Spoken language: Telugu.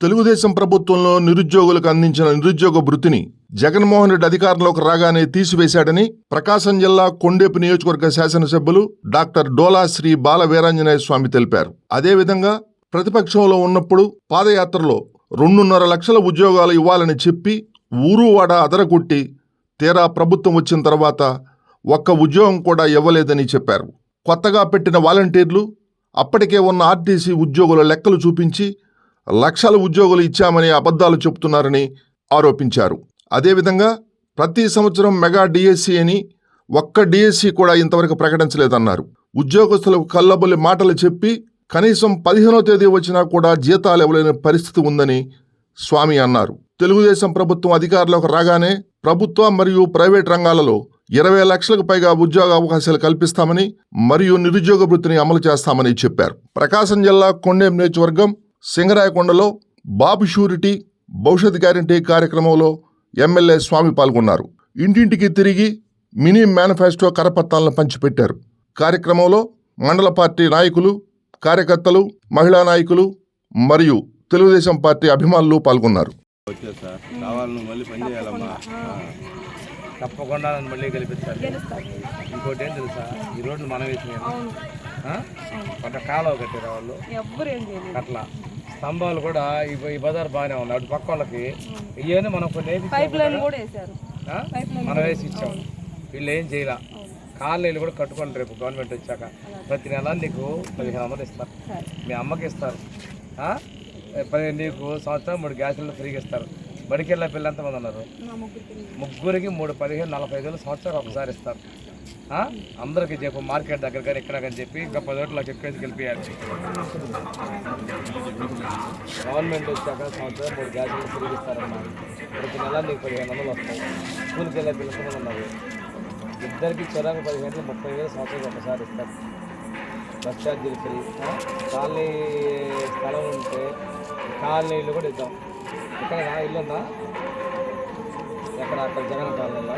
తెలుగుదేశం ప్రభుత్వంలో నిరుద్యోగులకు అందించిన నిరుద్యోగ వృత్తిని జగన్మోహన్ రెడ్డి అధికారంలోకి రాగానే తీసివేశాడని ప్రకాశం జిల్లా కొండేపు నియోజకవర్గ శాసనసభ్యులు డాక్టర్ డోలా శ్రీ బాల వీరాంజనేయ స్వామి తెలిపారు. అదేవిధంగా ప్రతిపక్షంలో ఉన్నప్పుడు పాదయాత్రలో రెండున్నర లక్షల ఉద్యోగాలు ఇవ్వాలని చెప్పి ఊరు వాడ అదరగొట్టి తీరా ప్రభుత్వం వచ్చిన తర్వాత ఒక్క ఉద్యోగం కూడా ఇవ్వలేదని చెప్పారు. కొత్తగా పెట్టిన వాలంటీర్లు అప్పటికే ఉన్న ఆర్టీసీ ఉద్యోగుల లెక్కలు చూపించి లక్షల ఉద్యోగులు ఇచ్చామని అబద్ధాలు చెబుతున్నారని ఆరోపించారు. అదేవిధంగా ప్రతి సంవత్సరం మెగా డిఎస్సి అని ఒక్క డిఎస్సి కూడా ఇంతవరకు ప్రకటించలేదన్నారు. ఉద్యోగస్తులకు కల్లబొల్లి మాటలు చెప్పి కనీసం పదిహేనో తేదీ వచ్చినా కూడా జీతాలు ఇవ్వలేని పరిస్థితి ఉందని స్వామి అన్నారు. తెలుగుదేశం ప్రభుత్వం అధికారంలోకి రాగానే ప్రభుత్వ మరియు ప్రైవేట్ రంగాలలో ఇరవై లక్షలకు పైగా ఉద్యోగ అవకాశాలు కల్పిస్తామని మరియు నిరుద్యోగ వృత్తిని అమలు చేస్తామని చెప్పారు. ప్రకాశం జిల్లా కొండేం నియోజకవర్గం సింగరాయకొండలో బాబు షూరిటీ భవిష్యత్ గ్యారంటీ కార్యక్రమంలో ఎమ్మెల్యే స్వామి పాల్గొన్నారు. ఇంటింటికి తిరిగి మినీ మేనిఫెస్టో కరపత్రాలను పంచిపెట్టారు. కార్యక్రమంలో మండల పార్టీ నాయకులు కార్యకర్తలు మహిళా నాయకులు మరియు తెలుగుదేశం పార్టీ అభిమానులు పాల్గొన్నారు. తప్పకుండా నన్ను మళ్ళీ గెలిపిస్తారు. ఇంకోటి ఏం తెలుసా? ఈ రోడ్లు మనం అవును. కొంత కాలువ కట్టారు వాళ్ళు. ఎవ్వరు ఏం చేయలేదు. అట్లా స్తంభాలు కూడా ఈ బజార్ బాగానే ఉంది అటు పక్క వాళ్ళకి. ఇవన్నీ మనం కొన్ని మనం వేసి ఇచ్చాం. వీళ్ళు ఏం చేయాల. కాలనీలు కూడా కట్టుకోండి రేపు గవర్నమెంట్ వచ్చాక. ప్రతి నెల నీకు పదిహేను వందలు ఇస్తారు. మీ అమ్మకి ఇస్తారు. నీకు సంవత్సరం మూడు గ్యాసులు ఫ్రీగా ఇస్తారు. బడికి వెళ్ళే పిల్లలు ఎంతమంది ఉన్నారు? ముగ్గురికి. మూడు పదిహేను నలభై ఐదు వేలు సంవత్సరం ఒకసారి ఇస్తారు? అందరికీ చెప్పు మార్కెట్ దగ్గర కానీ ఎక్కడ కానీ చెప్పి ఇంకా పది ఓట్ల చెప్పేసి గెలిపించాలి గవర్నమెంట్ వచ్చాక సంవత్సరం మూడు గ్యాసులు ఫ్రీగా ప్రతి నెల నీకు పదిహేను వందలు వస్తాయి. స్కూల్కి వెళ్ళే పిల్లలు ఉన్నారు. ఇద్దరికి చిరాకు పదిహేను ముప్పై వేలు సంవత్సరం ఒకసారి ఇస్తారు. బస్ ఛార్జీలు ఫ్రీ. ఖాళీ కాలనీ స్థలం ఉంటే కాలనీలు కూడా ఇద్దాం. ఇక్కడ నా ఇల్లు ఉందా ఎక్కడ? అక్కడ జగన్ కాలనీలో.